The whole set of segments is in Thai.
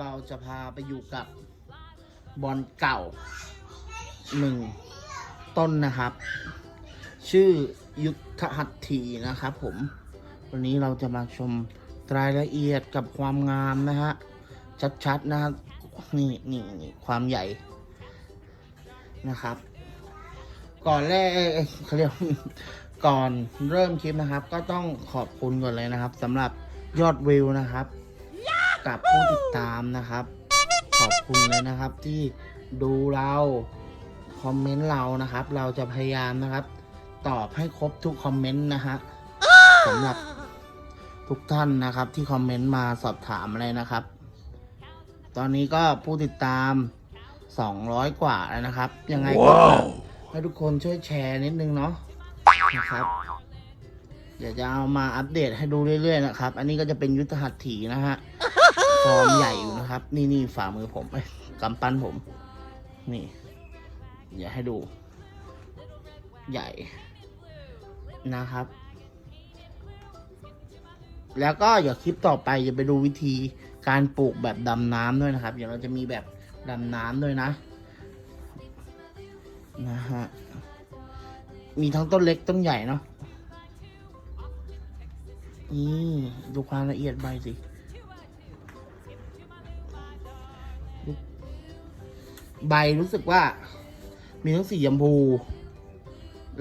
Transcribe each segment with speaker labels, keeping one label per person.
Speaker 1: เราจะพาไปอยู่กับบอลเก่าหนึ่งต้นนะครับ ชื่อยุทธหัตถีนะครับผม วันนี้เราจะมาชมรายละเอียดกับความงามนะฮะ ชัดๆนะครับนี่นี่นี่ความใหญ่นะครับ ก่อนแรกเขาเรียกก่อนเริ่มคลิปนะครับ ก็ต้องขอบคุณก่อนเลยนะครับสำหรับยอดวิวนะครับ กับผู้ติดตามนะครับ ขอบคุณเลยนะครับที่ดูเราคอมเมนต์เรานะครับ เราจะพยายามนะครับ ตอบให้ครบทุกคอมเมนต์นะฮะสำหรับทุกท่านนะครับ ที่คอมเมนต์มาสอบถามอะไรนะครับ ตอนนี้ก็ผู้ติดตาม 200 กว่าแล้วนะครับ ยังไงก็ให้ทุกคนช่วยแชร์นิดนึงเนาะนะครับเดี๋ยวจะเอามาอัปเดตให้ดูเรื่อยๆนะครับ อันนี้ก็จะเป็นยุทธหัตถีนะฮะ ฟอร์มใหญ่อยู่นะครับ นี่นี่ฝ่ามือผมเอ้กำปั้นผม นี่เดี๋ยวให้ดู ใหญ่นะครับ แล้วก็อย่าคลิปต่อไปจะไปดูวิธีการปลูกแบบดำน้ำด้วยนะครับ เดี๋ยวเราจะมีแบบดำน้ำด้วยนะ นะฮะ มีทั้งต้นเล็กต้นใหญ่เนาะนี่ดูความละเอียดใบสิ ใบรู้สึกว่า มีทั้งสีชมพู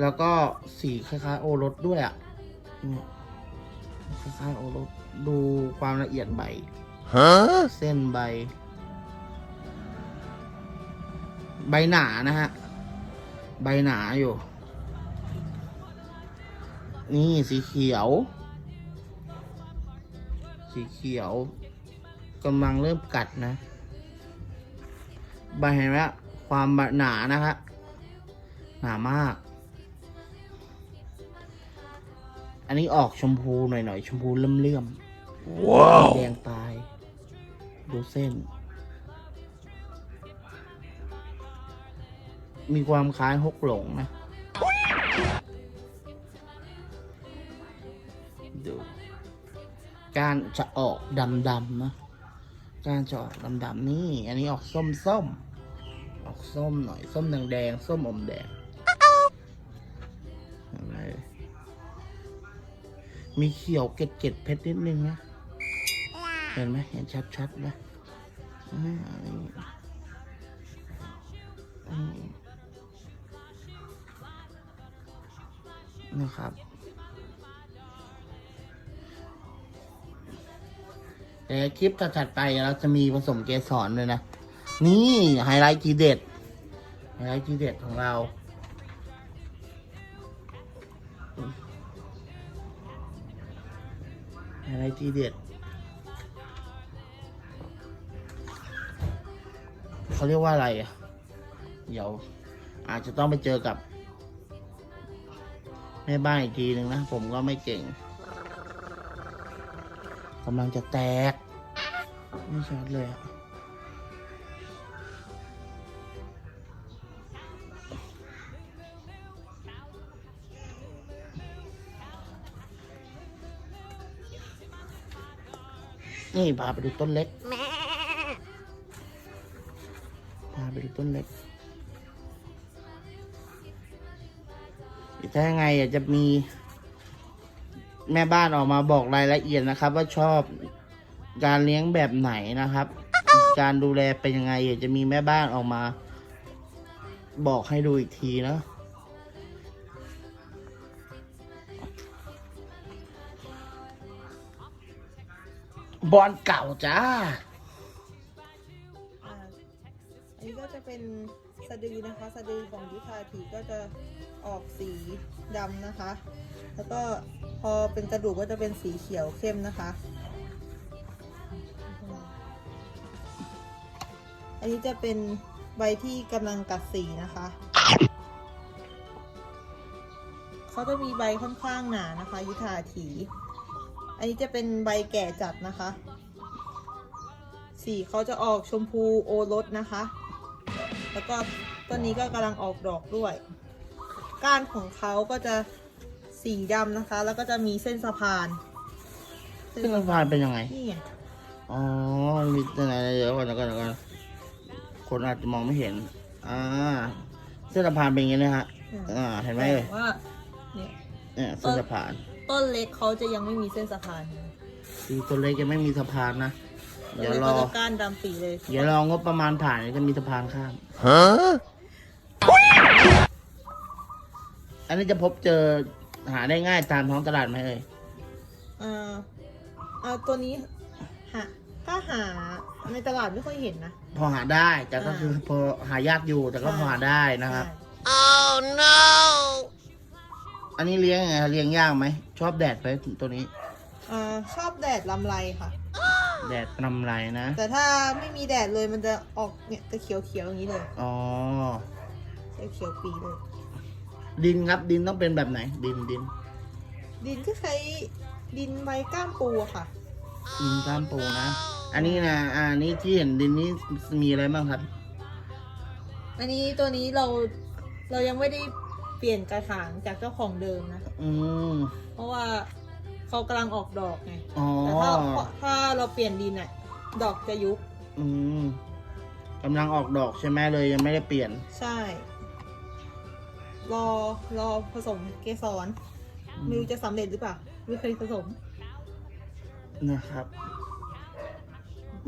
Speaker 1: แล้วก็สีคล้ายๆโอรสด้วยอะ่ะเนี่ยคล้ายๆโอรสดูความละเอียดใบ
Speaker 2: Huh?
Speaker 1: เส้นใบ ใบหนานะฮะ ใบหนาอยู่ นี่สีเขียว สีเขียวกำลังเริ่มกัดนะ ใบเห็นไหมฮะความหนานะฮะหนามาก อันนี้ออกชมพูหน่อยๆ ชมพูเลื่อมๆ
Speaker 2: Wow.
Speaker 1: แดงตาย ดูเส้น มีความคล้ายฮกหลงนะ ดู การจะออกดำๆนะ การจะออกดำๆนี่ อันนี้ออกส้มๆออกส้มหน่อย ส้มแดงๆส้มอมแดงเห็นไหมมีเขียวเกล็ดๆเพชรนิดนึงนะ เห็นไหมเห็นชัดๆไหมอ่านี่อืมนะครับ แต่คลิปถัดๆไปเราจะมีผสมเกสรด้วยนะ นี่ไฮไลท์ทีเด็ด ไฮไลท์ทีเด็ดของเรา ไฮไลท์ทีเด็ด เขาเรียกว่าอะไรอะ เดี๋ยว อาจจะต้องไปเจอกับแม่บ้านอีกทีหนึ่งนะ ผมก็ไม่เก่ง กำลังจะแตก ไม่ชัดเลยอะนี่พาไปดูต้นเล็กพาไปดูต้นเล็กถ้ายังไงอยากจะมี แม่บ้านออกมาบอกรายละเอียดนะครับ ว่าชอบการเลี้ยงแบบไหนนะครับ การดูแลเป็นยังไงอยากจะมีแม่บ้านออกมา บอกให้ดูอีกทีนะบอลเก่าจ้า
Speaker 3: อ่าอันนี้ก็จะเป็นสะดือนะคะ สะดือของยุทธาถีก็จะออกสีดำนะคะ แล้วก็พอเป็นกระดูกก็จะเป็นสีเขียวเข้มนะคะ อันนี้จะเป็นใบที่กำลังกัดสีนะคะ เขาจะมีใบค่อนข้างหนานะคะ ยุทธาถี อันนี้จะเป็นใบแก่จัดนะคะ สีเขาจะออกชมพูโอรสนะคะ แล้วก็ต้นนี้ก็กำลังออกดอกด้วย ก้านของเขาก็จะ สีดำนะคะ แล้วก็จะมีเส้นสะพาน
Speaker 1: เส้นสะพานเป็นยังไง
Speaker 3: นี่ไง
Speaker 1: อ๋อมันมีตัวไหนเดี๋ยวก่อนเดี๋ยวก่อนเดี๋ยวก่อนคนอาจจะมองไม่เห็น อ่า เส้นสะพานเป็นอย่างนี้นะฮะ
Speaker 3: อืม
Speaker 1: อ่า เห็นไหมเอ่ย
Speaker 3: แต่ว่าเนี่ย
Speaker 1: เนี่ยเส้นสะพาน
Speaker 3: ต้นเล็กเขาจะยังไม่มีเส้นสะพาน
Speaker 1: ทีตัวเล็กยังไม่มีสะพานนะ
Speaker 3: ต้น
Speaker 1: เดี๋ยว
Speaker 3: เล็ก
Speaker 1: ร
Speaker 3: ก็
Speaker 1: อ
Speaker 3: จะก้านดำปีเลย
Speaker 1: เดี๋ยวรองบประมาณผ่านเดี๋ยวจะมีสะพานข้ามอันนี้จะพบเจอ หาได้ง่ายตามท้องตลาดไหมเอ่ย
Speaker 3: อ่าเอาตัวนี้หาถ้าหาในตลาดไม่ค่อยเห็นนะ
Speaker 1: พอหาได้แต่ก็คือพอหายากอยู่แต่ก็พอหาได้นะครับ
Speaker 3: ใช่
Speaker 1: อันนี้เลี้ยงยังไงเลี้ยงยากไหม ชอบแดดไหมตัวนี้
Speaker 3: อ่าชอบแดดลำไรค่ะ
Speaker 1: แดดนำไรนะ
Speaker 3: แต่ถ้าไม่มีแดดเลยมันจะออกเนี่ยจะเขียวเขียวๆอย่างนี้เลย
Speaker 1: อ๋อ
Speaker 3: จะเขียวปีเลย
Speaker 1: ดินครับดินต้องเป็นแบบไหน ดินดิน
Speaker 3: ดินก็ใช้ดินใบก้ามปูอะค่ะ
Speaker 1: ดินก้ามปูนะอันนี้นะอันนี้ที่เห็นดินนี้มีอะไรบ้างครับ
Speaker 3: อันนี้ตัวนี้เราเรายังไม่ได้เปลี่ยนกระถางจากเจ้าของเดิมนะ
Speaker 1: อืม
Speaker 3: เพราะว่าเขากำลังออกดอกไง
Speaker 1: อ๋อ
Speaker 3: แต่ถ้าถ้าเราเปลี่ยนดินอะดอกจะยุบ
Speaker 1: อืมกำลังออกดอกใช่ไหมเลยยังไม่ได้เปลี่ยน
Speaker 3: ใช่ รอรอผสมเกสรไม่รู้จะสำเร็จหรือเปล่าไม่เคยผสม
Speaker 1: นะครับ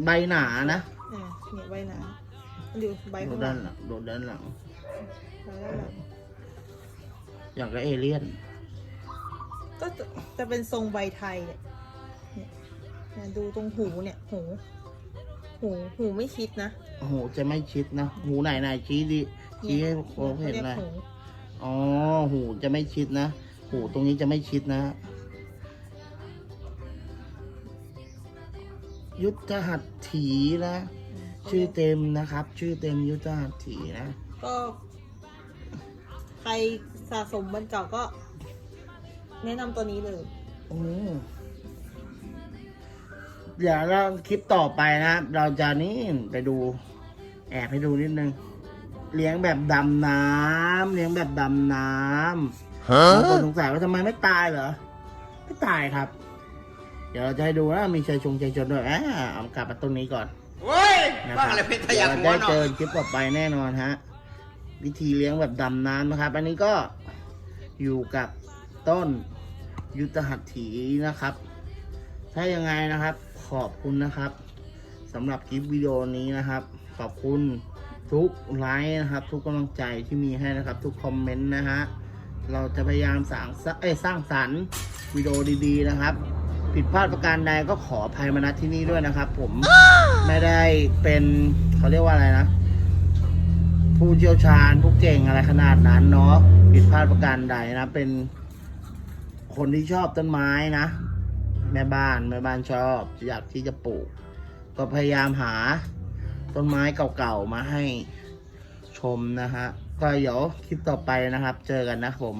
Speaker 1: ใบหนานะ
Speaker 3: อ่าเนี่ยใบหนามันอยู่ใบ
Speaker 1: ดู
Speaker 3: ข้างห
Speaker 1: ด้า
Speaker 3: ลั
Speaker 1: น
Speaker 3: ง
Speaker 1: หลังดูด้านหลัง
Speaker 3: ใบด้านหลัง
Speaker 1: อย่างกับเอเลี่ยน
Speaker 3: ก็จะจะเป็นทรงใบไทยเนี่ยเนี่ยเนี่ยดูตรงหูเนี่ยหูหูหูไม่ชิดนะ
Speaker 1: หูจะไม่ชิดนะ หูไหนไหนชี้ดิ ชี้ให้โค้เห็น
Speaker 3: รียก
Speaker 1: หน่อย
Speaker 3: หู
Speaker 1: อ๋อ หูจะไม่ชิดนะ หูตรงนี้จะไม่ชิดนะ ยุทธหัตถีนะ ชื่อเต็มนะครับ ชื่อเต็มยุทธหัตถีนะ
Speaker 3: ก็ ใครสะสมบันเก่าก็ แนะนำตัวนี้เลย
Speaker 1: โอ้เดี๋ยวเราคลิปต่อไปนะครับเราจะนี่ไปดู แอบให้ดูนิดนึง เลี้ยงแบบดำน้ำเลี้ยงแบบดำน้ำบางคนสงสัยว่าทำไมไม่ตายเหรอไม่ตายครับ เดี๋ยวเราจะให้ดูนะมีชัยชงชัยชนด้วยอ่าเอากลับมาตรงนี้ก่อน
Speaker 2: เว้ย
Speaker 1: นะค
Speaker 2: บ้า
Speaker 1: รับ
Speaker 2: อะไรเป็นทะ
Speaker 1: เดี๋
Speaker 2: ยั
Speaker 1: ย
Speaker 2: ก
Speaker 1: ว
Speaker 2: หัว
Speaker 1: ได้
Speaker 2: เนาะ
Speaker 1: เจอคลิปต่อไปแน่นอนฮะ วิธีเลี้ยงแบบดำน้ำนะครับ อันนี้ก็อยู่กับต้นยุทธหัตถีนะครับ ถ้ายังไงนะครับ ขอบคุณนะครับสำหรับคลิปวิดีโอนี้นะครับ ขอบคุณ ทุกไลค์นะครับ ทุกกำลังใจที่มีให้นะครับ ทุกคอมเมนต์นะฮะเราจะพยายามสร้างสรรค์เอ้ยสร้างสรรค์วิดีโอดีๆนะครับ ผิดพลาดประการใดก็ขออภัยมาณที่นี้ด้วยนะครับ ผมไม่ได้เป็นเขาเรียกว่าอะไรนะ ผู้เชี่ยวชาญผู้เก่งอะไรขนาดนั้นเนาะผิดพลาดประการใดนะเป็นคนที่ชอบต้นไม้นะ แม่บ้านแม่บ้านชอบ อยากที่จะปลูก ก็พยายามหา ต้นไม้เก่าๆมาให้ชมนะฮะก็เดี๋ยวคลิปต่อไปนะครับ เจอกันนะครับผม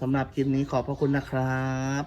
Speaker 1: สำหรับคลิปนี้ขอบพระคุณนะครับ